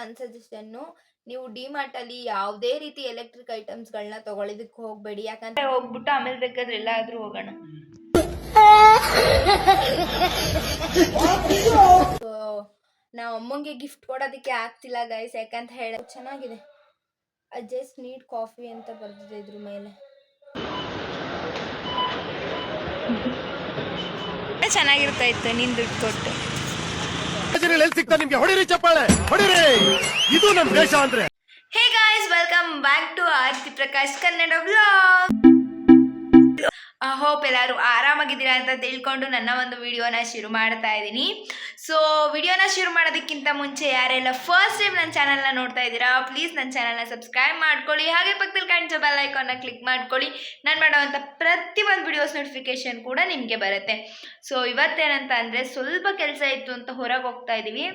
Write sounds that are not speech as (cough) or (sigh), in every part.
ನನ್ನ ಸಜೆಷನ್ನು ನೀವು ಡಿಮಾರ್ಟ್ ಅಲ್ಲಿ ಯಾವುದೇ ರೀತಿ ಎಲೆಕ್ಟ್ರಿಕ್ ಐಟಮ್ಸ್ಗಳನ್ನ ತಗೊಳ್ಳೋದಕ್ಕೆ ಹೋಗಬೇಡಿ. ಯಾಕಂದ್ರೆ ಹೋಗ್ಬಿಟ್ಟು ಆಮೇಲೆ ಬೇಕಾದ್ರೆ ಎಲ್ಲಾದರೂ ಹೋಗೋಣ. (laughs) ನಾ ನಾವು ಅಮ್ಮಂಗೆ ಗಿಫ್ಟ್ ಕೊಡೋದಕ್ಕೆ ಆಗ್ತಿಲ್ಲ ಗೈಸ್ ಯಾಕಂತ ಹೇಳ ಚೆನ್ನಾಗಿದೆ. ಜಸ್ಟ್ ನೀಡ್ ಕಾಫಿ ಅಂತ ಬರ್ತಿದೆ ಇದ್ರ ಮೇಲೆ. ಚೆನ್ನಾಗಿರ್ತಾ ಇತ್ತು ನೀನು ದುಡ್ಡು ಕೊಟ್ಟು. ಎಲ್ಲಿ ಸಿಗ್ತಾ ನಿಮ್ಗೆ? ಹೊಡಿರಿ ಚಪ್ಪಾಳೆ, ಹೊಡಿರಿ. ಇದು ನಮ್ ದೇಶ ಅಂದ್ರೆ. Hey guys welcome back to Aarti Prakash Kannada blog hope ಎಲ್ಲರೂ ಆರಾಮಾಗಿದ್ದೀರಾ ಅಂತ ತಿಳ್ಕೊಂಡು ನನ್ನ ಒಂದು ವಿಡಿಯೋನ ಶುರು ಮಾಡ್ತಾ ಇದ್ದೀನಿ. ಸೊ ವಿಡಿಯೋನ ಶುರು ಮಾಡೋದಕ್ಕಿಂತ ಮುಂಚೆ ಯಾರೆಲ್ಲ ಫಸ್ಟ್ ಟೈಮ್ ನನ್ನ ಚಾನಲ್ನ ನೋಡ್ತಾ ಇದ್ದೀರಾ ಪ್ಲೀಸ್ ನನ್ನ ಚಾನಲ್ನ ಸಬ್ಸ್ಕ್ರೈಬ್ ಮಾಡ್ಕೊಳ್ಳಿ. ಹಾಗೆ ಪಕ್ಕದಲ್ಲಿ ಕಾಣಿಸೋ ಬೆಲ್ ಐಕಾನ್ನ ಕ್ಲಿಕ್ ಮಾಡ್ಕೊಳ್ಳಿ. ನಾನು ಮಾಡೋವಂಥ ಪ್ರತಿ ಒಂದು ವಿಡಿಯೋಸ್ ನೋಟಿಫಿಕೇಶನ್ ಕೂಡ ನಿಮಗೆ ಬರುತ್ತೆ. ಸೊ ಇವತ್ತೇನಂತ ಅಂದರೆ ಸ್ವಲ್ಪ ಕೆಲಸ ಇತ್ತು ಅಂತ ಹೊರಗೆ ಹೋಗ್ತಾ ಇದ್ದೀವಿ.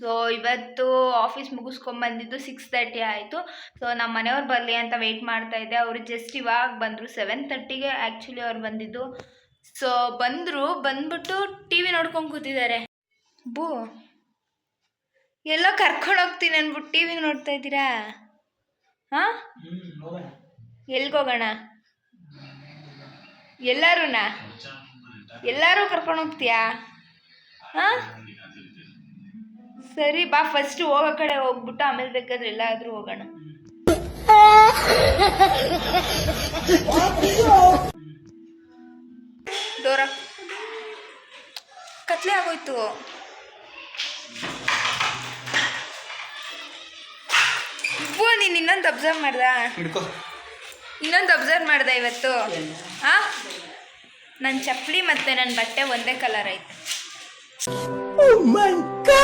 ಸೊ ಇವತ್ತು ಆಫೀಸ್ ಮುಗಿಸ್ಕೊಂಬಂದಿದ್ದು ಸಿಕ್ಸ್ ತರ್ಟಿ ಆಯಿತು. ಸೊ ನಮ್ಮ ಮನೆಯವ್ರು ಬರಲಿ ಅಂತ ವೆಯ್ಟ್ ಮಾಡ್ತಾ ಇದ್ದೆ. ಅವರು ಜಸ್ಟ್ ಇವಾಗ ಬಂದರು ಸೆವೆನ್ ತರ್ಟಿಗೆ ಆ್ಯಕ್ಚುಲಿ ಅವ್ರು ಬಂದಿದ್ದು. ಸೊ ಬಂದರು ಬಂದ್ಬಿಟ್ಟು ಟಿ ವಿ ನೋಡ್ಕೊಂಡು ಕೂತಿದ್ದಾರೆ. ಬೂ ಎಲ್ಲೋ ಕರ್ಕೊಂಡು ಹೋಗ್ತೀನಿ ಅಂದ್ಬಿಟ್ಟು ಟಿ ವಿ ನೋಡ್ತಾ ಇದ್ದೀರಾ? ಹಾಂ? ಎಲ್ಗೋಗೋಣ? ಎಲ್ಲರೂನಾ? ಎಲ್ಲರೂ ಕರ್ಕೊಂಡು ಹೋಗ್ತೀಯಾ? ಹಾಂ? ಸರಿ ಬಾ ಫಸ್ಟ್ ಹೋಗೋ ಕಡೆ ಹೋಗ್ಬಿಟ್ಟು ಆಮೇಲೆ ಬೇಕಾದ್ರೆ ಎಲ್ಲಾದ್ರೂ ಹೋಗೋಣ. ಡೋರ ಕತ್ಲೆ ಆಗೋಯ್ತು. ಇಬ್ಬು ನೀನು ಇನ್ನೊಂದು ಅಬ್ಸರ್ವ್ ಮಾಡ್ದ? ಇನ್ನೊಂದು ಅಬ್ಸರ್ವ್ ಮಾಡ್ದ ಇವತ್ತು. ಹಾ ನನ್ನ ಚಪ್ಪಲಿ ಮತ್ತೆ ನನ್ನ ಬಟ್ಟೆ ಒಂದೇ ಕಲರ್ ಐತೆ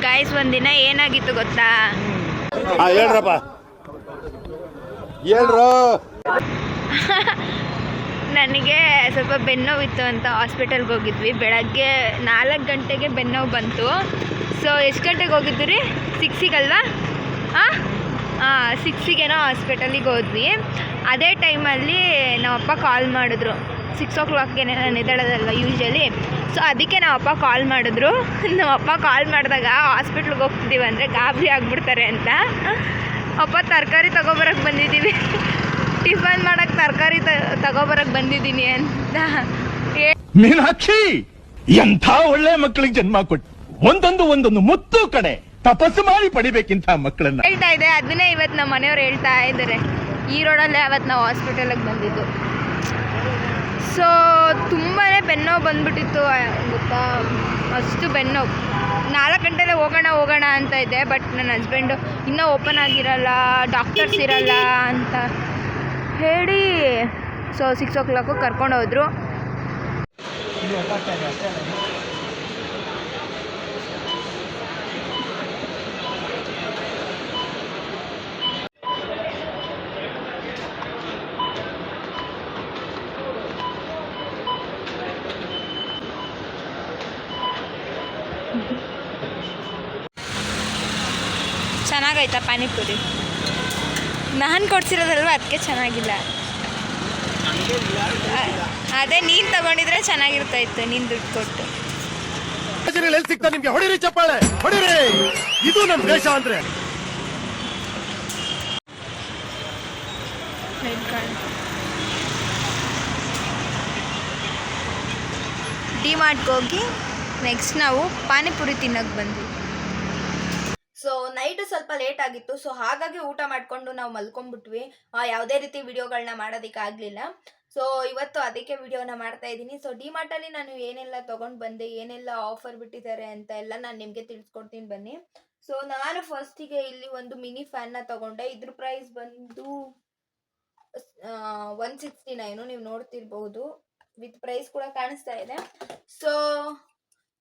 ಗಾಯ್ಸ್ ಒಂದಿನ ಏನಾಗಿತ್ತು ಗೊತ್ತಾ? ಹಾ ಹೇಳ್ರಪ್ಪ. ಹೇಳ್ರು. (laughs) ನನಗೆ ಸ್ವಲ್ಪ ಬೆನ್ನೋವಿತ್ತು ಅಂತ ಹಾಸ್ಪಿಟಲ್ಗೆ ಹೋಗಿದ್ವಿ. ಬೆಳಗ್ಗೆ ನಾಲ್ಕು ಗಂಟೆಗೆ ಬೆನ್ನೋವು ಬಂತು. ಸೊ ಎಷ್ಟು ಗಂಟೆಗೆ ಹೋಗಿದ್ದು ರೀ? ಸಿಕ್ಸಿಗಲ್ವಾ? ಹಾಂ ಹಾಂ ಸಿಕ್ಸಿಗೇನೋ ಹಾಸ್ಪಿಟಲಿಗೆ ಹೋದ್ವಿ. ಅದೇ ಟೈಮಲ್ಲಿ ನಮ್ಮಪ್ಪ ಕಾಲ್ ಮಾಡಿದ್ರು. ಸಿಕ್ಸ್ ಓ ಕ್ಲಾಕ್ಗೆ ನಾನು ನಿದ್ದಾಡೋದಲ್ಲ ಯೂಶ್ವಲಿ ಸೊ ಅದಕ್ಕೆ ನಮ್ಮ ಅಪ್ಪ ಕಾಲ್ ಮಾಡಿದ್ರು. (laughs) ನಮ್ಮ ಅಪ್ಪ ಕಾಲ್ ಮಾಡಿದಾಗ ಹಾಸ್ಪಿಟ್ಲಿಗೆ ಹೋಗ್ತಿದ್ದೀವಿ ಅಂದರೆ ಗಾಬರಿ ಆಗಿಬಿಡ್ತಾರೆ ಅಂತ. ಅಪ್ಪ ತರಕಾರಿ ತಗೊಬರಕ್ಕೆ ಬಂದಿದ್ದೀವಿ ಟಿಫನ್ (laughs) ಮಾಡಕ್ಕೆ ತರಕಾರಿ ತಗೊಬರಕ್ಕೆ ಬಂದಿದ್ದೀನಿ ಅಂತ ಮೀನಾಕ್ಷಿ ಎಂಥ ಒಳ್ಳೆ ಮಕ್ಕಳಿಗೆ ಜನ್ಮ ಕೊಟ್ಟು ಒಂದೊಂದು ಒಂದೊಂದು ಮುತ್ತು ಕಡೆ ತಪಸ್ಸು ಮಾಡಿ ಪಡಿಬೇಕಿಂತ ಮಕ್ಕಳನ್ನ ಹೇಳ್ತಾ ಇದೆ ಅದನ್ನೇ ಇವತ್ತು ನಮ್ಮ ಮನೆಯವ್ರು ಹೇಳ್ತಾ ಇದ್ದಾರೆ. ಈ ರೋಡಲ್ಲೇ ಅವತ್ತು ನಾವು ಹಾಸ್ಪಿಟಲ್ಗೆ ಬಂದಿದ್ದು. ಸೊ ತುಂಬಾ ಬೆನ್ನೋವು ಬಂದ್ಬಿಟ್ಟಿತ್ತು ಗೊತ್ತಾ? ಅಷ್ಟು ಬೆನ್ನೋವು. ನಾಲ್ಕು ಗಂಟೆಲೇ ಹೋಗೋಣ ಹೋಗೋಣ ಅಂತ ಇದೆ ಬಟ್ ನನ್ನ ಹಸ್ಬೆಂಡು ಇನ್ನೂ ಓಪನ್ ಆಗಿರಲ್ಲ ಡಾಕ್ಟರ್ಸ್ ಇರಲ್ಲ ಅಂತ ಹೇಳಿ, ಸೊ ಸಿಕ್ಸ್ ಓ ಕ್ಲಾಕು ಕರ್ಕೊಂಡು ಹೋದ್ರು ಚೆನ್ನಾಗೈತಾ ಪಾನಿಪುರಿ? ನಾನು ಕೊಡ್ಸಿರೋದಲ್ವ? ಅದಕ್ಕೆ ಚೆನ್ನಾಗಿಲ್ಲ. ಅದೇ ನೀನು ತಗೊಂಡಿದ್ರೆ ಚೆನ್ನಾಗಿರ್ತಾ ಇತ್ತು ನೀನು ದುಡ್ಡು ಕೊಟ್ಟು. ಸಿಗ್ತಾ ನಿಮ್ಗೆ? ಹೊಡಿರಿ ಚಪ್ಪಾಳೆ ಹೊಡಿರಿ! ಇದು ನಮ್ ದೇಶ ಅಂದ್ರೆ. ಡಿ ಮಾರ್ಟ್ಗೆ ಹೋಗಿ ನೆಕ್ಸ್ಟ್ ನಾವು ಪಾನಿಪುರಿ ತಿನ್ನೋಕೆ ಬಂದ್ವಿ. ನೈಟ್ ಸ್ವಲ್ಪ ಲೇಟ್ ಆಗಿತ್ತು ಸೊ ಹಾಗಾಗಿ ಊಟ ಮಾಡ್ಕೊಂಡು ನಾವು ಮಲ್ಕೊಂಡ್ಬಿಟ್ವಿ. ಯಾವುದೇ ರೀತಿ ವಿಡಿಯೋಗಳನ್ನ ಮಾಡೋದಕ್ಕೆ ಆಗಲಿಲ್ಲ ಸೊ ಇವತ್ತು ಅದಕ್ಕೆ ವಿಡಿಯೋನ ಮಾಡ್ತಾ ಇದ್ದೀನಿ. ಸೊ ಡಿ ಮಾರ್ಟಲ್ಲಿ ನಾನು ಏನೆಲ್ಲ ತೊಗೊಂಡು ಬಂದೆ, ಏನೆಲ್ಲ ಆಫರ್ ಬಿಟ್ಟಿದ್ದಾರೆ ಅಂತ ಎಲ್ಲ ನಾನು ನಿಮಗೆ ತಿಳಿಸ್ಕೊಡ್ತೀನಿ ಬನ್ನಿ. ಸೊ ನಾನು ಫಸ್ಟಿಗೆ ಇಲ್ಲಿ ಒಂದು ಮಿನಿ ಫ್ಯಾನ್ನ ತಗೊಂಡೆ. ಇದ್ರ ಪ್ರೈಸ್ ಬಂದು ಒನ್ ಸಿಕ್ಸ್ಟಿ ನೈನು ನೀವು ನೋಡ್ತಿರ್ಬಹುದು ವಿತ್ ಪ್ರೈಸ್ ಕೂಡ ಕಾಣಿಸ್ತಾ ಇದೆ. ಸೊ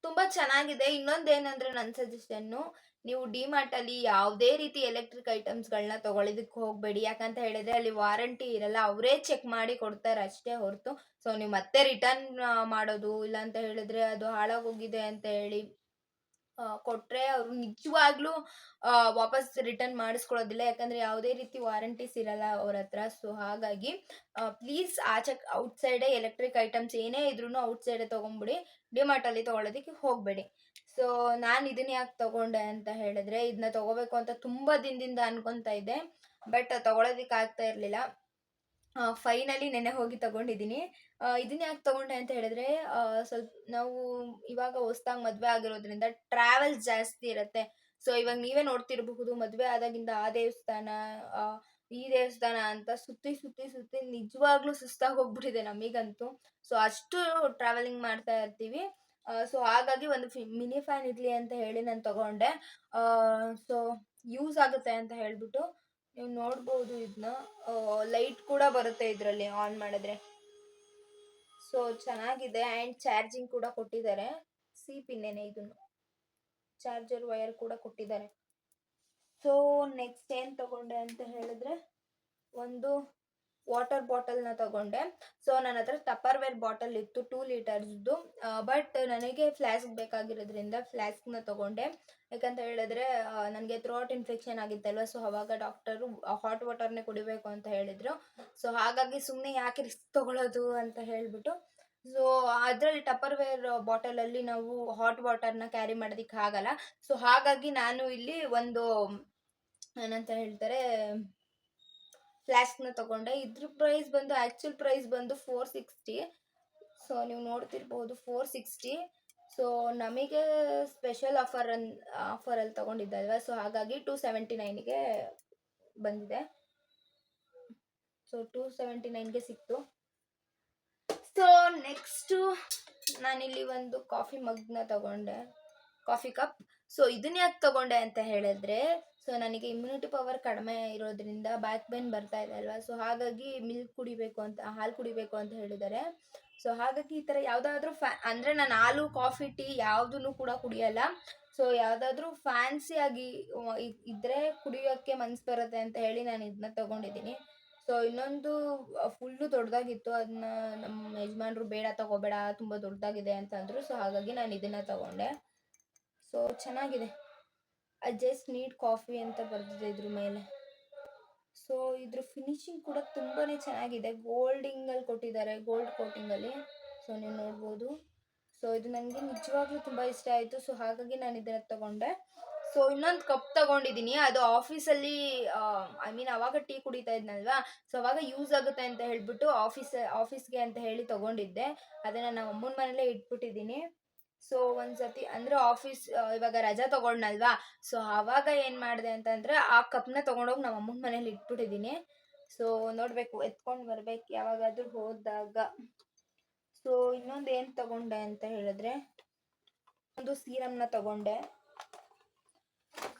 ತುಂಬಾ ಚೆನ್ನಾಗಿದೆ. ಇನ್ನೊಂದೇನಂದ್ರೆ ನನ್ನ ಸಜೆಷನ್ನು ನೀವು ಡಿಮಾರ್ಟ್ ಅಲ್ಲಿ ಯಾವುದೇ ರೀತಿ ಎಲೆಕ್ಟ್ರಿಕ್ ಐಟಮ್ಸ್ಗಳನ್ನ ತಗೊಳ್ಳೋದಕ್ಕೆ ಹೋಗಬೇಡಿ. ಯಾಕಂತ ಹೇಳಿದ್ರೆ ಅಲ್ಲಿ ವಾರಂಟಿ ಇರಲ್ಲ. ಅವರೇ ಚೆಕ್ ಮಾಡಿ ಕೊಡ್ತಾರೆ ಅಷ್ಟೇ ಹೊರತು. ಸೊ, ನೀವು ಮತ್ತೆ ರಿಟರ್ನ್ ಮಾಡೋದು ಇಲ್ಲ ಅಂತ ಹೇಳಿದ್ರೆ ಅದು ಹಾಳಾಗೋಗಿದೆ ಅಂತ ಹೇಳಿ ಕೊಟ್ಟರೆ ಅವರು ನಿಜವಾಗ್ಲೂ ವಾಪಸ್ ರಿಟರ್ನ್ ಮಾಡಿಸ್ಕೊಳ್ಳೋದಿಲ್ಲ. ಯಾಕಂದರೆ ಯಾವುದೇ ರೀತಿ ವಾರಂಟೀಸ್ ಇರಲ್ಲ ಅವ್ರ ಹತ್ರ. ಸೊ ಹಾಗಾಗಿ ಪ್ಲೀಸ್ ಆಚೆ ಔಟ್ಸೈಡೇ ಎಲೆಕ್ಟ್ರಿಕ್ ಐಟಮ್ಸ್ ಏನೇ ಇದ್ರೂ ಔಟ್ಸೈಡೇ ತೊಗೊಂಬಿಡಿ ಡಿಮಾರ್ಟಲ್ಲಿ ತೊಗೊಳೋದಕ್ಕೆ ಹೋಗಬೇಡಿ. ಸೊ ನಾನು ಇದನ್ನ ಯಾಕೆ ತೊಗೊಂಡೆ ಅಂತ ಹೇಳಿದ್ರೆ ಇದನ್ನ ತೊಗೋಬೇಕು ಅಂತ ತುಂಬ ದಿನದಿಂದ ಅನ್ಕೊತಾ ಇದ್ದೆ. ಬಟ್ ತೊಗೊಳೋದಕ್ಕೆ ಆಗ್ತಾ ಇರಲಿಲ್ಲ. ಫೈನಲಿ ನೆನೆ ಹೋಗಿ ತಗೊಂಡಿದ್ದೀನಿ. ಇದನ್ನ ಯಾಕೆ ತಗೊಂಡೆ ಅಂತ ಹೇಳಿದ್ರೆ ಸ್ವಲ್ಪ ನಾವು ಇವಾಗ ಹೊಸ್ದಾಗಿ ಮದುವೆ ಆಗಿರೋದ್ರಿಂದ ಟ್ರಾವೆಲ್ಸ್ ಜಾಸ್ತಿ ಇರುತ್ತೆ. ಸೊ ಇವಾಗ ನೀವೇ ನೋಡ್ತಿರಬಹುದು ಮದುವೆ ಆದಾಗಿಂದ ಆ ದೇವಸ್ಥಾನ ಈ ದೇವಸ್ಥಾನ ಅಂತ ಸುತ್ತಿ ಸುತ್ತಿ ಸುತ್ತಿ ನಿಜವಾಗ್ಲೂ ಸುಸ್ತಾಗಿ ಹೋಗ್ಬಿಟ್ಟಿದೆ ನಮಗಂತೂ. ಸೊ ಅಷ್ಟು ಟ್ರಾವೆಲಿಂಗ್ ಮಾಡ್ತಾ ಇರ್ತೀವಿ. ಸೊ ಹಾಗಾಗಿ ಒಂದು ಮಿನಿ ಫ್ಯಾನ್ ಇರಲಿ ಅಂತ ಹೇಳಿ ನಾನು ತಗೊಂಡೆ. ಸೊ ಯೂಸ್ ಆಗುತ್ತೆ ಅಂತ ಹೇಳ್ಬಿಟ್ಟು ನೀವು ನೋಡ್ಬೋದು ಇದನ್ನ ಲೈಟ್ ಕೂಡ ಬರುತ್ತೆ ಇದರಲ್ಲಿ ಆನ್ ಮಾಡಿದ್ರೆ. ಸೊ ಚೆನ್ನಾಗಿದೆ. ಆ್ಯಂಡ್ ಚಾರ್ಜಿಂಗ್ ಕೂಡ ಕೊಟ್ಟಿದ್ದಾರೆ. ಸಿ ಪಿನ್ನೇನೆ ಇದನ್ನು. ಚಾರ್ಜರ್ ವೈರ್ ಕೂಡ ಕೊಟ್ಟಿದ್ದಾರೆ. ಸೊ ನೆಕ್ಸ್ಟ್ ಏನು ತಗೊಂಡೆ ಅಂತ ಹೇಳಿದ್ರೆ, ಒಂದು ವಾಟರ್ ಬಾಟಲ್ನ ತಗೊಂಡೆ. ಸೊ ನನ್ನ ಹತ್ರ ಟಪ್ಪರ್ ವೇರ್ ಬಾಟಲ್ ಇತ್ತು ಟೂ ಲೀಟರ್ಸ್ದು ಬಟ್ ನನಗೆ ಫ್ಲಾಸ್ಕ್ ಬೇಕಾಗಿರೋದ್ರಿಂದ ಫ್ಲಾಸ್ಕ್ನ ತಗೊಂಡೆ. ಯಾಕಂತ ಹೇಳಿದ್ರೆ ನನಗೆ ಥ್ರೋಟ್ ಇನ್ಫೆಕ್ಷನ್ ಆಗಿತ್ತಲ್ವ ಸೊ ಅವಾಗ ಡಾಕ್ಟರು ಹಾಟ್ ವಾಟರ್ನೇ ಕುಡಿಬೇಕು ಅಂತ ಹೇಳಿದರು. ಸೊ ಹಾಗಾಗಿ ಸುಮ್ಮನೆ ಯಾಕೆ ರಿಸ್ಕ್ ತೊಗೊಳೋದು ಅಂತ ಹೇಳಿಬಿಟ್ಟು. ಸೊ ಅದರಲ್ಲಿ ಟಪ್ಪರ್ ವೇರ್ ಬಾಟಲಲ್ಲಿ ನಾವು ಹಾಟ್ ವಾಟರ್ನ ಕ್ಯಾರಿ ಮಾಡೋದಕ್ಕೆ ಆಗಲ್ಲ ಸೊ ಹಾಗಾಗಿ ನಾನು ಇಲ್ಲಿ ಒಂದು, ಏನಂತ ಹೇಳ್ತಾರೆ ಫ್ಲಾಸ್ಕ್ನ ತಗೊಂಡೆ. ಇದ್ರ ಪ್ರೈಸ್ ಬಂದು ಆ್ಯಕ್ಚುಲ್ ಪ್ರೈಸ್ ಬಂದು ಫೋರ್ ಸಿಕ್ಸ್ಟಿ ಸೊ ನೀವು ನೋಡ್ತಿರ್ಬೋದು ಫೋರ್ ಸಿಕ್ಸ್ಟಿ ಸೊ ನಮಗೆ ಸ್ಪೆಷಲ್ ಆಫರ್ ಅನ್ ಆಫರಲ್ಲಿ ತಗೊಂಡಿದ್ದಲ್ವ? ಸೊ ಹಾಗಾಗಿ ಟೂ ಸೆವೆಂಟಿ ನೈನಿಗೆ ಬಂದಿದೆ. ಸೊ ಟೂ ಸೆವೆಂಟಿ ನೈನ್ಗೆ ಸಿಕ್ತು. ಸೊ ನೆಕ್ಸ್ಟು ನಾನಿಲ್ಲಿ ಒಂದು ಕಾಫಿ ಮಗ್ನ ತಗೊಂಡೆ. ಕಾಫಿ ಕಪ್ ಸೊ ಇದನ್ನ ಯಾಕೆ ತಗೊಂಡೆ ಅಂತ ಹೇಳಿದ್ರೆ ಸೊ ನನಗೆ ಇಮ್ಯುನಿಟಿ ಪವರ್ ಕಡಿಮೆ ಇರೋದ್ರಿಂದ ಬ್ಯಾಕ್ ಪೇನ್ ಬರ್ತಾ ಇದೆ ಅಲ್ವಾ? ಸೊ ಹಾಗಾಗಿ ಮಿಲ್ಕ್ ಕುಡಿಬೇಕು ಅಂತ, ಹಾಲು ಕುಡಿಬೇಕು ಅಂತ ಹೇಳಿದ್ದಾರೆ. ಸೊ ಹಾಗಾಗಿ ಈ ಥರ ಯಾವುದಾದ್ರೂ ಫ್ಯಾ ಅಂದರೆ ನಾನು ಹಾಲು ಕಾಫಿ ಟೀ ಯಾವುದನ್ನು ಕೂಡ ಕುಡಿಯಲ್ಲ. ಸೊ ಯಾವುದಾದ್ರೂ ಫ್ಯಾನ್ಸಿಯಾಗಿ ಇದ್ದರೆ ಕುಡಿಯೋಕ್ಕೆ ಮನ್ಸು ಬರುತ್ತೆ ಅಂತ ಹೇಳಿ ನಾನು ಇದನ್ನ ತಗೊಂಡಿದ್ದೀನಿ. ಸೊ ಇನ್ನೊಂದು ಫುಲ್ಲು ದೊಡ್ಡದಾಗಿತ್ತು ಅದನ್ನ ನಮ್ಮ ಯಜಮಾನ್ರು ಬೇಡ, ತಗೋಬೇಡ, ತುಂಬ ದೊಡ್ಡದಾಗಿದೆ ಅಂತ ಅಂದರು ಸೊ ಹಾಗಾಗಿ ನಾನು ಇದನ್ನ ತಗೊಂಡೆ. ಸೊ ಚೆನ್ನಾಗಿದೆ. ಐ ಜಸ್ಟ್ ನೀಡ್ ಕಾಫಿ ಅಂತ ಬರೆದಿದೆ ಇದ್ರ ಮೇಲೆ. ಸೊ ಇದ್ರ ಫಿನಿಶಿಂಗ್ ಕೂಡ ತುಂಬಾ ಚೆನ್ನಾಗಿದೆ. ಗೋಲ್ಡಿಂಗಲ್ಲಿ ಕೊಟ್ಟಿದ್ದಾರೆ. ಗೋಲ್ಡ್ ಕೋಟಿಂಗಲ್ಲಿ ಸೊ ನೀವು ನೋಡ್ಬೋದು. ಸೊ ಇದು ನನಗೆ ನಿಜವಾಗ್ಲೂ ತುಂಬ ಇಷ್ಟ ಆಯಿತು. ಸೊ ಹಾಗಾಗಿ ನಾನು ಇದನ್ನು ತಗೊಂಡೆ. ಸೊ ಇನ್ನೊಂದು ಕಪ್ ತಗೊಂಡಿದ್ದೀನಿ. ಅದು ಆಫೀಸಲ್ಲಿ ಐ ಮೀನ್ ಅವಾಗ ಟೀ ಕುಡಿತಾ ಇದ್ನಲ್ವಾ? ಸೊ ಅವಾಗ ಯೂಸ್ ಆಗುತ್ತೆ ಅಂತ ಹೇಳ್ಬಿಟ್ಟು ಆಫೀಸ್ ಆಫೀಸ್ಗೆ ಅಂತ ಹೇಳಿ ತಗೊಂಡಿದ್ದೆ. ಅದನ್ನು ನಮ್ಮ ಅಮ್ಮನ ಮನೇಲೇ ಇಟ್ಬಿಟ್ಟಿದ್ದೀನಿ. ಸೊ ಒಂದ್ಸತಿ ಅಂದ್ರೆ ಆಫೀಸ್ ಇವಾಗ ರಜಾ ತಗೊಂಡ್ನಲ್ವಾ? ಸೊ ಆವಾಗ ಏನು ಮಾಡಿದೆ ಅಂತಂದ್ರೆ ಆ ಕಪ್ನ ತಗೊಂಡೋಗಿ ನಮ್ಮ ಅಮ್ಮನ ಮನೇಲಿ ಇಟ್ಬಿಟ್ಟಿದ್ದೀನಿ ಸೊ ನೋಡಬೇಕು, ಎತ್ಕೊಂಡು ಬರ್ಬೇಕು ಯಾವಾಗಾದ್ರೂ ಹೋದಾಗ. ಸೊ ಇನ್ನೊಂದು ಏನು ತಗೊಂಡೆ ಅಂತ ಹೇಳಿದ್ರೆ, ಒಂದು ಸೀರಮ್ನ ತಗೊಂಡೆ.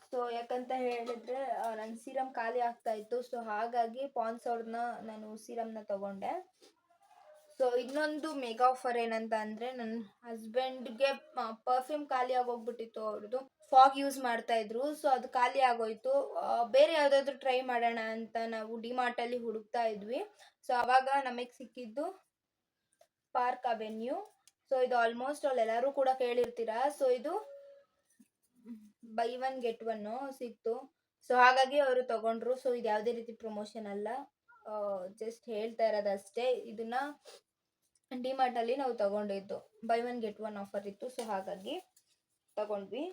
ಸೊ ಯಾಕಂತ ಹೇಳಿದ್ರೆ ನನ್ನ ಸೀರಮ್ ಖಾಲಿ ಆಗ್ತಾ ಇತ್ತು. ಸೊ ಹಾಗಾಗಿ ಪಾನ್ಸ್ ಅವ್ರನ್ನ ನಾನು ಸೀರಮ್ನ ತಗೊಂಡೆ. ಸೊ ಇನ್ನೊಂದು ಮೆಗಾ ಆಫರ್ ಏನಂತ ಅಂದರೆ ನನ್ನ ಹಸ್ಬೆಂಡ್ಗೆ ಪರ್ಫ್ಯೂಮ್ ಖಾಲಿ ಆಗೋಗ್ಬಿಟ್ಟಿತ್ತು ಅವ್ರದ್ದು. ಫಾಗ್ ಯೂಸ್ ಮಾಡ್ತಾ ಇದ್ರು. ಸೊ ಅದು ಖಾಲಿ ಆಗೋಯ್ತು. ಬೇರೆ ಯಾವುದಾದ್ರೂ ಟ್ರೈ ಮಾಡೋಣ ಅಂತ ನಾವು ಡಿಮಾರ್ಟಲ್ಲಿ ಹುಡುಕ್ತಾ ಇದ್ವಿ. ಸೊ ಅವಾಗ ನಮಗೆ ಸಿಕ್ಕಿದ್ದು ಪಾರ್ಕ್ ಅವೆನ್ಯೂ ಸೊ ಇದು ಆಲ್ಮೋಸ್ಟ್ ಅಲ್ಲಿ ಎಲ್ಲರೂ ಕೂಡ ಕೇಳಿರ್ತೀರಾ? ಸೊ ಇದು ಬೈ ಒನ್ ಗೆಟ್ ಒನ್ ಸಿಕ್ತು. ಸೊ ಹಾಗಾಗಿ ಅವರು ತಗೊಂಡ್ರು. ಸೊ ಇದು ಯಾವುದೇ ರೀತಿ ಪ್ರಮೋಷನ್ ಅಲ್ಲ. ಜಸ್ಟ್ ಹೇಳ್ತಾ ಇರೋದಷ್ಟೇ. ಇದನ್ನ ಡಿಮಾರ್ಟ್ ಅಲ್ಲಿ ನಾವು ತಗೊಂಡಿದ್ದು. Buy one get one offer ಇತ್ತು. ಸೊ ಹಾಗಾಗಿ ತಗೊಂಡ್ವಿ.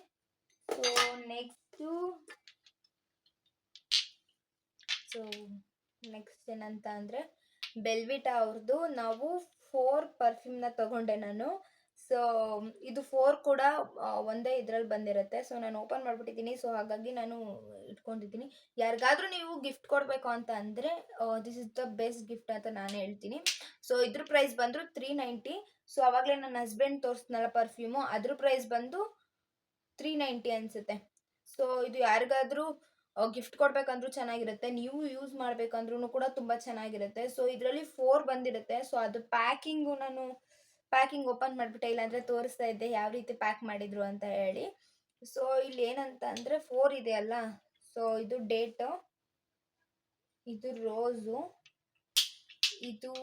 ಸೊ ನೆಕ್ಸ್ಟು ಸೊ ನೆಕ್ಸ್ಟ್ ಏನಂತ ಅಂದ್ರೆ ಬೆಲ್ವಿಟಾ ಅವ್ರದ್ದು ನಾವು ಫೋರ್ ಪರ್ಫ್ಯೂಮ್ನ ತಗೊಂಡೆ ನಾನು. ಸೊ ಇದು ಫೋರ್ ಕೂಡ ಒಂದೇ ಇದರಲ್ಲಿ ಬಂದಿರುತ್ತೆ. ಸೊ ನಾನು ಓಪನ್ ಮಾಡ್ಬಿಟ್ಟಿದ್ದೀನಿ. ಸೊ ಹಾಗಾಗಿ ನಾನು ಇಟ್ಕೊಂಡಿದ್ದೀನಿ. ಯಾರಿಗಾದ್ರೂ ನೀವು ಗಿಫ್ಟ್ ಕೊಡಬೇಕು ಅಂತ ಅಂದರೆ this is the best gift ಅಂತ ನಾನು ಹೇಳ್ತೀನಿ. ಸೊ ಇದ್ರ ಪ್ರೈಸ್ ಬಂದರು ತ್ರೀ ನೈಂಟಿ ಸೊ ಆವಾಗಲೇ ನನ್ನ ಹಸ್ಬೆಂಡ್ ತೋರಿಸ್ನಲ್ಲ ಪರ್ಫ್ಯೂಮು ಅದ್ರ ಪ್ರೈಸ್ ಬಂದು ತ್ರೀ ನೈಂಟಿ ಅನಿಸುತ್ತೆ. ಸೊ ಇದು ಯಾರಿಗಾದ್ರೂ ಗಿಫ್ಟ್ ಕೊಡ್ಬೇಕಂದ್ರೂ ಚೆನ್ನಾಗಿರುತ್ತೆ. ನೀವು ಯೂಸ್ ಮಾಡ್ಬೇಕಂದ್ರೂ ಕೂಡ ತುಂಬ ಚೆನ್ನಾಗಿರುತ್ತೆ. ಸೊ ಇದರಲ್ಲಿ ಫೋರ್ ಬಂದಿರುತ್ತೆ. ಸೊ ಅದು ಪ್ಯಾಕಿಂಗು ನಾನು ಪ್ಯಾಕಿಂಗ್ ಓಪನ್ ಮಾಡಿಬಿಟ್ಟೆ, ಇಲ್ಲಾಂದರೆ ತೋರಿಸ್ತಾ ಇದ್ದೆ ಯಾವ ರೀತಿ ಪ್ಯಾಕ್ ಮಾಡಿದ್ರು ಅಂತ ಹೇಳಿ. ಸೊ ಇಲ್ಲಿ ಏನಂತ ಅಂದರೆ ಫೋರ್ ಇದೆ ಅಲ್ಲ? ಸೊ ಇದು ಡೇಟು ಇದು ರೋಸು ಇದು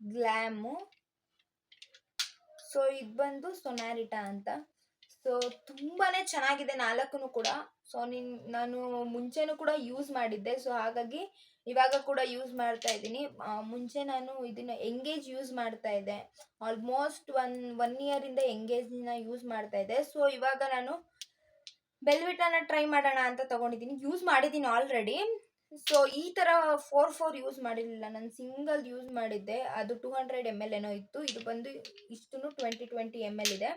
ಗ್ಲ್ಯಾಮು ಸೊ ಇದು ಬಂದು ಸೊನಾರಿಟಾ ಅಂತ. ಸೊ ತುಂಬಾ ಚೆನ್ನಾಗಿದೆ ನಾಲ್ಕು ಕೂಡ. ಸೊ ನಿನ್, ನಾನು ಮುಂಚೆನೂ ಕೂಡ ಯೂಸ್ ಮಾಡಿದ್ದೆ. ಸೊ ಹಾಗಾಗಿ ಇವಾಗ ಕೂಡ ಯೂಸ್ ಮಾಡ್ತಾ ಇದ್ದೀನಿ. ಮುಂಚೆ ನಾನು ಇದನ್ನ ಎಂಗೇಜ್ ಯೂಸ್ ಮಾಡ್ತಾ ಇದ್ದೆ. ಆಲ್ಮೋಸ್ಟ್ ಒನ್ ಒನ್ ಇಯರಿಂದ ಎಂಗೇಜ್ನ ಯೂಸ್ ಮಾಡ್ತಾ ಇದ್ದೆ. ಸೊ ಇವಾಗ ನಾನು ಬೆಲ್ವಿಟನ ಟ್ರೈ ಮಾಡೋಣ ಅಂತ ತಗೊಂಡಿದ್ದೀನಿ. ಯೂಸ್ ಮಾಡಿದ್ದೀನಿ ಆಲ್ರೆಡಿ ಸೊ ಈ ಥರ ಫೋರ್ ಫೋರ್ ಯೂಸ್ ಮಾಡಿರಲಿಲ್ಲ. ನಾನು ಸಿಂಗಲ್ ಯೂಸ್ ಮಾಡಿದ್ದೆ. ಅದು ಟೂ ಹಂಡ್ರೆಡ್ ಎಂ ಎಲ್ ಏನೋ ಇತ್ತು. ಇದು ಬಂದು ಇಷ್ಟು ಟ್ವೆಂಟಿ ಟ್ವೆಂಟಿ ಎಂ ಎಲ್ ಇದೆ.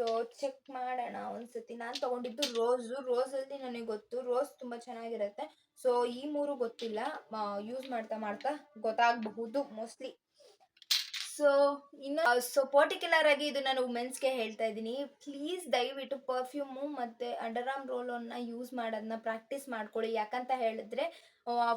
ಸೊ ಚೆಕ್ ಮಾಡೋಣ ಒಂದ್ಸತಿ. ನಾನು ತಗೊಂಡಿದ್ದು ರೋಸು. ರೋಸಲ್ಲಿ ನನಗೆ ಗೊತ್ತು. ರೋಸ್ ತುಂಬ ಚೆನ್ನಾಗಿರುತ್ತೆ. ಸೊ ಈ ಮೂರು ಗೊತ್ತಿಲ್ಲ. ಯೂಸ್ ಮಾಡ್ತಾ ಮಾಡ್ತಾ ಗೊತ್ತಾಗಬಹುದು ಮೋಸ್ಟ್ಲಿ ಸೊ ಇನ್ನು ಸೊ ಪರ್ಟಿಕ್ಯುಲರ್ ಆಗಿ ಇದು ನಾನು ವುಮೆನ್ಸ್ಗೆ ಹೇಳ್ತಾ ಇದ್ದೀನಿ. ಪ್ಲೀಸ್ ದಯವಿಟ್ಟು ಪರ್ಫ್ಯೂಮು ಮತ್ತು ಅಂಡರ್ ಆಮ್ ರೋಲ್ ಅನ್ನ ಯೂಸ್ ಮಾಡೋದನ್ನ ಪ್ರಾಕ್ಟೀಸ್ ಮಾಡ್ಕೊಳ್ಳಿ. ಯಾಕಂತ ಹೇಳಿದ್ರೆ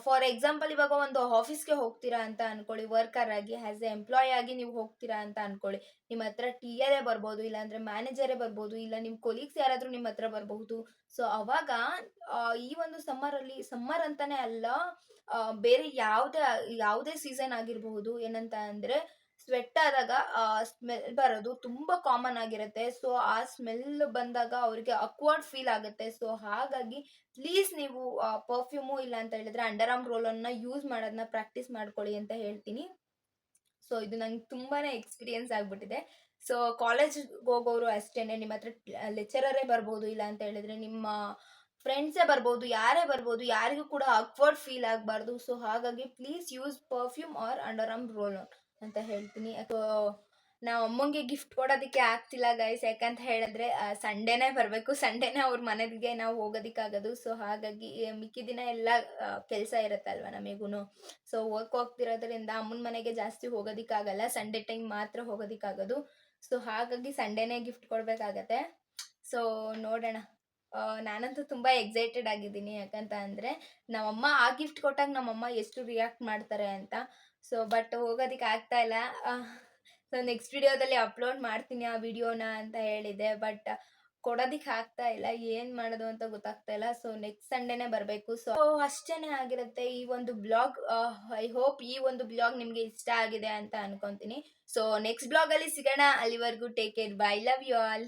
ಫಾರ್ ಎಕ್ಸಾಂಪಲ್ ಇವಾಗ ಒಂದು ಆಫೀಸ್ಗೆ ಹೋಗ್ತೀರಾ ಅಂತ ಅನ್ಕೊಳ್ಳಿ. ವರ್ಕರ್ ಆಗಿ ಆ್ಯಸ್ ಎ ಎಂಪ್ಲಾಯ್ ಆಗಿ ನೀವು ಹೋಗ್ತೀರಾ ಅಂತ ಅನ್ಕೊಳ್ಳಿ. ನಿಮ್ಮ ಹತ್ರ ಟಿ ಎರೇ ಬರ್ಬೋದು, ಇಲ್ಲಾಂದ್ರೆ ಮ್ಯಾನೇಜರೇ ಬರ್ಬೋದು, ಇಲ್ಲ ನಿಮ್ಮ ಕೊಲೀಗ್ಸ್ ಯಾರಾದರೂ ನಿಮ್ಮ ಹತ್ರ ಬರಬಹುದು. ಸೊ ಅವಾಗ ಈ ಒಂದು ಸಮ್ಮರಲ್ಲಿ ಸಮ್ಮರ್ ಅಂತಾನೆ ಅಲ್ಲ ಬೇರೆ ಯಾವುದೇ ಯಾವುದೇ ಸೀಸನ್ ಆಗಿರಬಹುದು. ಏನಂತ ಅಂದರೆ ಸ್ವೆಟ್ ಆದಾಗ ಸ್ಮೆಲ್ ಬರೋದು ತುಂಬ ಕಾಮನ್ ಆಗಿರುತ್ತೆ. ಸೊ ಆ ಸ್ಮೆಲ್ ಬಂದಾಗ ಅವ್ರಿಗೆ ಅಕ್ವರ್ಡ್ ಫೀಲ್ ಆಗುತ್ತೆ. ಸೊ ಹಾಗಾಗಿ ಪ್ಲೀಸ್ ನೀವು ಪರ್ಫ್ಯೂಮು ಇಲ್ಲ ಅಂತ ಹೇಳಿದ್ರೆ ಅಂಡರ್ ಆರ್ಮ್ ಅನ್ನ ಯೂಸ್ ಮಾಡೋದನ್ನ ಪ್ರಾಕ್ಟೀಸ್ ಮಾಡ್ಕೊಳ್ಳಿ ಅಂತ ಹೇಳ್ತೀನಿ. ಸೊ ಇದು ನಂಗೆ ತುಂಬಾ ಎಕ್ಸ್ಪೀರಿಯನ್ಸ್ ಆಗಿಬಿಟ್ಟಿದೆ. ಸೊ ಕಾಲೇಜ್ ಹೋಗೋರು ಅಷ್ಟೇನೆ, ನಿಮ್ಮ ಹತ್ರ ಲೆಕ್ಚರರೇ ಬರ್ಬೋದು ಇಲ್ಲ ಅಂತ ಹೇಳಿದ್ರೆ ನಿಮ್ಮ ಫ್ರೆಂಡ್ಸೇ ಬರ್ಬೋದು, ಯಾರೇ ಬರ್ಬೋದು, ಯಾರಿಗೂ ಕೂಡ ಅಕ್ವರ್ಡ್ ಫೀಲ್ ಆಗಬಾರ್ದು. ಸೊ ಹಾಗಾಗಿ please use perfume or underarm roll ಅಂತ ಹೇಳ್ತೀನಿ. ನಾವು ಅಮ್ಮಂಗೆ ಗಿಫ್ಟ್ ಕೊಡೋದಕ್ಕೆ ಆಗ್ತಿಲ್ಲ ಗೈಸ್ ಯಾಕಂತ ಹೇಳಿದ್ರೆ ಸಂಡೇನೇ ಬರಬೇಕು. ಸಂಡೇನೇ ಅವ್ರ ಮನೆಗೆ ನಾವು ಹೋಗೋದಕ್ಕಾಗೋದು ಸೊ ಹಾಗಾಗಿ ಮಿಕ್ಕಿ ದಿನ ಎಲ್ಲ ಕೆಲಸ ಇರುತ್ತಲ್ವ ನಮಗೂ ಸೊ ವರ್ಕ್ ಹೋಗ್ತಿರೋದ್ರಿಂದ ಅಮ್ಮನ ಮನೆಗೆ ಜಾಸ್ತಿ ಹೋಗೋದಕ್ಕಾಗಲ್ಲ ಸಂಡೇ ಟೈಮ್ ಮಾತ್ರ ಹೋಗೋದಕ್ಕಾಗೋದು ಸೊ ಹಾಗಾಗಿ ಸಂಡೇನೇ ಗಿಫ್ಟ್ ಕೊಡಬೇಕಾಗತ್ತೆ. ಸೊ ನೋಡೋಣ. ನಾನಂತೂ ತುಂಬಾ ಎಕ್ಸೈಟೆಡ್ ಆಗಿದ್ದೀನಿ. ಯಾಕಂತ ಅಂದ್ರೆ ನಮ್ಮಮ್ಮ ಆ ಗಿಫ್ಟ್ ಕೊಟ್ಟಾಗ ನಮ್ಮಮ್ಮ ಎಷ್ಟು ರಿಯಾಕ್ಟ್ ಮಾಡ್ತಾರೆ ಅಂತ. ಸೊ ಬಟ್ ಹೋಗೋದಕ್ಕೆ ಆಗ್ತಾ ಇಲ್ಲ. ಸೊ ನೆಕ್ಸ್ಟ್ ವಿಡಿಯೋದಲ್ಲಿ ಅಪ್ಲೋಡ್ ಮಾಡ್ತೀನಿ ಆ ವಿಡಿಯೋನ ಅಂತ ಹೇಳಿದೆ. ಬಟ್ ಕೊಡೋದಕ್ಕೆ ಆಗ್ತಾ ಇಲ್ಲ. ಏನು ಮಾಡೋದು ಅಂತ ಗೊತ್ತಾಗ್ತಾ ಇಲ್ಲ. ಸೊ ನೆಕ್ಸ್ಟ್ ಸಂಡೇನೆ ಬರಬೇಕು. ಸೊ ಅಷ್ಟೇನೆ ಆಗಿರುತ್ತೆ ಈ ಒಂದು ಬ್ಲಾಗ್ ಐ ಹೋಪ್ ಈ ಒಂದು ಬ್ಲಾಗ್ ನಿಮಗೆ ಇಷ್ಟ ಆಗಿದೆ ಅಂತ ಅನ್ಕೊಂತೀನಿ. ಸೊ ನೆಕ್ಸ್ಟ್ ಬ್ಲಾಗ್ ಅಲ್ಲಿ ಸಿಗೋಣ. ಅಲ್ಲಿವರೆಗೂ take care bye love you all